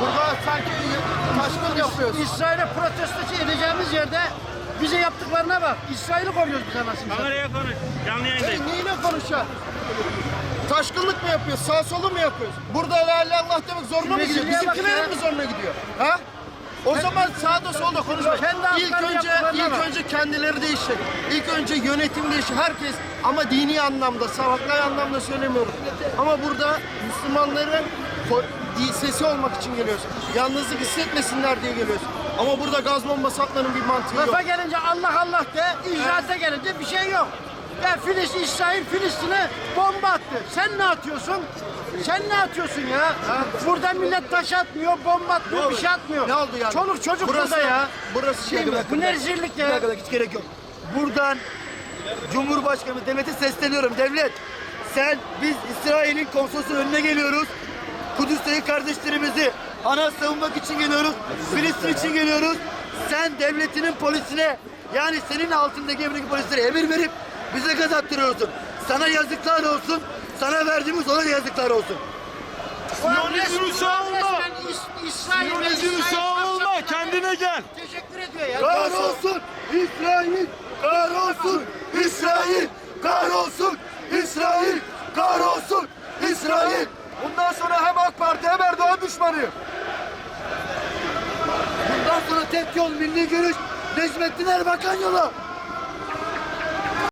Burada sanki taşkın yapıyoruz. İsrail'e protesto edeceğimiz yerde bize yaptıklarına bak. İsrail'i koruyoruz biz anasını. Kameraya konuş. Canlı yayındayım. E, neyle konuşa? Taşkınlık mı yapıyoruz? Sağ solu mu yapıyoruz? Burada la ilahe Allah demek zoruna mı gidiyor? Bizimkilerin mi zoruna gidiyor? Ha? O ben, zaman sağda solda konuşma. Kendi İlk önce ilk önce kendileri değişecek. İlk önce yönetim değişecek. Herkes ama dini anlamda, savaklay anlamda söylemiyorum. Ama burada Müslümanların sesi olmak için geliyoruz. Yalnızlık hissetmesinler diye geliyoruz. Ama burada gaz bombası atmanın bir mantığı yok. Lafa gelince Allah Allah de, icraate gelince bir şey yok. Ya Filistin, İsrail Filistin'e bomba attı. Sen ne atıyorsun? Sen ne atıyorsun ya? Burada millet taş atmıyor, bomba atmıyor, bir şey atmıyor. Ne oldu yani? Çoluk çocuk Burası- burada ya. burası şey mi? Bu ne rezillik Bir ya? dakika hiç gerek yok. Buradan Cumhurbaşkanı devlete sesleniyorum. Devlet sen biz İsrail'in konsolosun önüne geliyoruz. Kudüs'teki kardeşlerimizi ana savunmak için geliyoruz. Filistin için geliyoruz. Sen devletinin polisine yani senin altındaki emrindeki polislere emir verip bize gaz attırıyorsun. Sana yazıklar olsun. Sana verdiğimiz ona yazıklar olsun. Siyonizmi savunma. İsrail savunma. Kendine gel. Teşekkür ediyor ya. Kahrolsun İsrail! Kahrolsun İsrail! Kahrolsun İsrail! Kahrolsun İsrail! Bundan sonra hem AK Parti hem Erdoğan düşmanı. Bundan sonra tek yol milli görüş Necmettin Erbakan yolu.